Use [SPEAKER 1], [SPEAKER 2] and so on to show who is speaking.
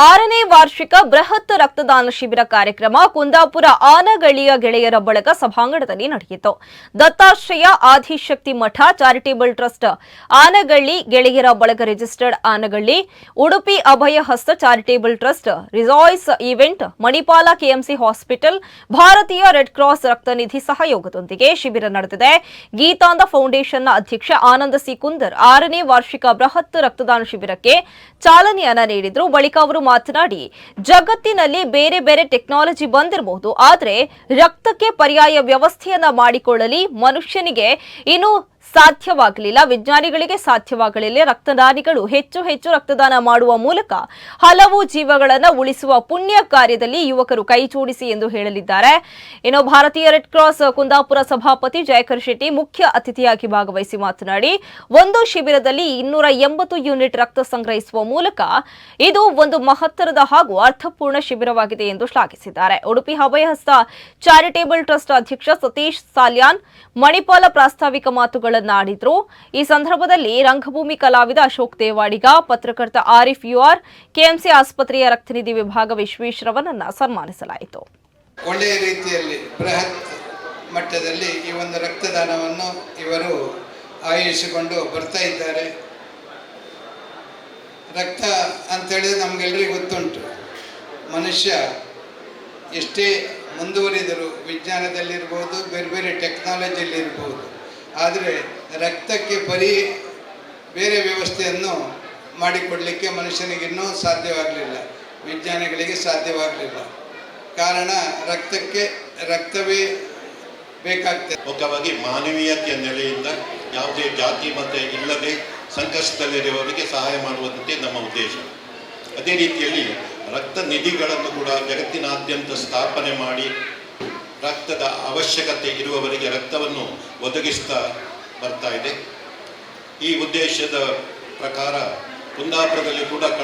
[SPEAKER 1] ಆರನೇ ವಾರ್ಷಿಕ ಬೃಹತ್ ರಕ್ತದಾನ ಶಿಬಿರ ಕಾರ್ಯಕ್ರಮ ಕುಂದಾಪುರ ಆನಗಳಿಯ ಗೆಳೆಯರ ಬಳಗ ಸಭಾಂಗಣದಲ್ಲಿ ನಡೆಯಿತು. ದತ್ತಾಶ್ರಯ ಆದಿಶಕ್ತಿ ಮಠ ಚಾರಿಟೇಬಲ್ ಟ್ರಸ್ಟ್ ಆನಗಳ್ಳಿ ಗೆಳೆಯರ ಬಳಗ registered Anagalli, Udupi Abhaya Hasta charitable trust rejoice event, Manipal KMC hospital, ಭಾರತೀಯ ರೆಡ್ ಕ್ರಾಸ್ ರಕ್ತನಿಧಿ ಸಹಯೋಗದೊಂದಿಗೆ ಶಿಬಿರ ನಡೆದಿದೆ. ಗೀತಾಂದ ಫೌಂಡೇಶನ್ನ ಅಧ್ಯಕ್ಷ ಆನಂದ ಸಿ ಕುಂದರ್ ಆರನೇ ವಾರ್ಷಿಕ ಬೃಹತ್ ರಕ್ತದಾನ ಶಿಬಿರಕ್ಕೆ ಚಾಲನೆಯನ್ನ ನೀಡಿದ್ರು. ಬಳಿಕ ಅವರು ಮಾತನಾಡಿ ಜಗತ್ತಿನಲ್ಲಿ ಬೇರೆ ಬೇರೆ ಟೆಕ್ನಾಲಜಿ ಬಂದಿರಬಹುದು ಆದರೆ ರಕ್ತಕ್ಕೆ ಪರ್ಯಾಯ ವ್ಯವಸ್ಥೆಯನ್ನ ಮಾಡಿಕೊಳ್ಳಲಿ ಮನುಷ್ಯನಿಗೆ ಇನ್ನು ಸಾಧ್ಯವಾಗಲಿಲ್ಲ. ವಿಜ್ಞಾನಿಗಳಿಗೆ ಸಾಧ್ಯವಾಗಲಿಲ್ಲ. ರಕ್ತದಾನಿಗಳು ಹೆಚ್ಚು ಹೆಚ್ಚು ರಕ್ತದಾನ ಮಾಡುವ ಮೂಲಕ ಹಲವು ಜೀವಗಳನ್ನು ಉಳಿಸುವ ಪುಣ್ಯ ಕಾರ್ಯದಲ್ಲಿ ಯುವಕರು ಕೈಜೋಡಿಸಿ ಎಂದು ಹೇಳಲಿದ್ದಾರೆ. ಇನ್ನು ಭಾರತೀಯ ರೆಡ್ ಕ್ರಾಸ್ ಕುಂದಾಪುರ ಸಭಾಪತಿ ಜಯಕರ್ ಶೆಟ್ಟಿ ಮುಖ್ಯ ಅತಿಥಿಯಾಗಿ ಭಾಗವಹಿಸಿ ಮಾತನಾಡಿ, ಒಂದು ಶಿಬಿರದಲ್ಲಿ ಇನ್ನೂರ ಎಂಬತ್ತು ಯೂನಿಟ್ ರಕ್ತ ಸಂಗ್ರಹಿಸುವ ಮೂಲಕ ಇದು ಒಂದು ಮಹತ್ತರದ ಹಾಗೂ ಅರ್ಥಪೂರ್ಣ ಶಿಬಿರವಾಗಿದೆ ಎಂದು ಶ್ಲಾಘಿಸಿದ್ದಾರೆ. ಉಡುಪಿ ಹಬಯಹಸ್ತ ಚಾರಿಟೇಬಲ್ ಟ್ರಸ್ಟ್ ಅಧ್ಯಕ್ಷ ಸತೀಶ್ ಸಾಲ್ಯಾನ್, ಮಣಿಪಾಲ ಪ್ರಾಸ್ತಾವಿಕ ಮಾತುಗಳನ್ನಾಡಿದ್ರು ಈ ಸಂದರ್ಭದಲ್ಲಿ ರಂಗಭೂಮಿ ಕಲಾವಿದ ಅಶೋಕ್ ದೇವಾಡಿಗ, ಪತ್ರಕರ್ತ ಆರಿಫ್ ಯುಆರ್ ಕೆಎಂಸಿ ಆಸ್ಪತ್ರೆಯ ರಕ್ತನಿಧಿ ವಿಭಾಗ ವಿಶ್ವೇಶ್ವರವನನ್ನ ಸನ್ಮಾನಿಸಲಾಯಿತು.
[SPEAKER 2] ಒಳ್ಳೆಯ ರೀತಿಯಲ್ಲಿ ಬೃಹತ್ ಮಟ್ಟದಲ್ಲಿ ಈ ಒಂದು ರಕ್ತದಾನವನ್ನು ಇವರು ಆಯೋಜಿಸಿಕೊಂಡು ಬರ್ತಾ ಇದ್ದಾರೆ. ರಕ್ತ ಅಂತೇಳಿದ್ರೆ ನಮಗೆಲ್ಲರಿಗೂ ಗೊತ್ತುಂಟು. ಮನುಷ್ಯ ಎಷ್ಟೇ ಮುಂದುವರಿದರೂ ವಿಜ್ಞಾನದಲ್ಲಿರ್ಬೋದು, ಬೇರೆ ಬೇರೆ ಟೆಕ್ನಾಲಜಿಯಲ್ಲಿರ್ಬೋದು ಆದರೆ ರಕ್ತಕ್ಕೆ ಬರೀ ಬೇರೆ ವ್ಯವಸ್ಥೆಯನ್ನು ಮಾಡಿಕೊಡಲಿಕ್ಕೆ ಮನುಷ್ಯನಿಗಿನ್ನೂ ಸಾಧ್ಯವಾಗಲಿಲ್ಲ. ವಿಜ್ಞಾನಿಗಳಿಗೆ ಸಾಧ್ಯವಾಗಲಿಲ್ಲ. ಕಾರಣ ರಕ್ತಕ್ಕೆ, ರಕ್ತವೇ ಬೇಕಾಗ್ತದೆ.
[SPEAKER 3] ಮುಖ್ಯವಾಗಿ ಮಾನವೀಯತೆಯ ನೆಲೆಯಿಂದ ಯಾವುದೇ ಜಾತಿ, ಮತ ಇಲ್ಲದೆ ಸಂಕಷ್ಟದಲ್ಲಿರುವವರಿಗೆ ಸಹಾಯ ಮಾಡುವಂತೆ ನಮ್ಮ ಉದ್ದೇಶ. ಅದೇ ರೀತಿಯಲ್ಲಿ ರಕ್ತ ನಿಧಿಗಳನ್ನು ಕೂಡ ಜಗತ್ತಿನಾದ್ಯಂತ ಸ್ಥಾಪನೆ ಮಾಡಿ ರಕ್ತದ ಅವಶ್ಯಕತೆ ಇರುವವರಿಗೆ ರಕ್ತವನ್ನು ಒದಗಿಸ್ತಾ ಬರ್ತಾ ಇದೆ. ಈ ಉದ್ದೇಶದ ಪ್ರಕಾರ ಕುಂದಾಪುರದಲ್ಲಿ ಕೂಡ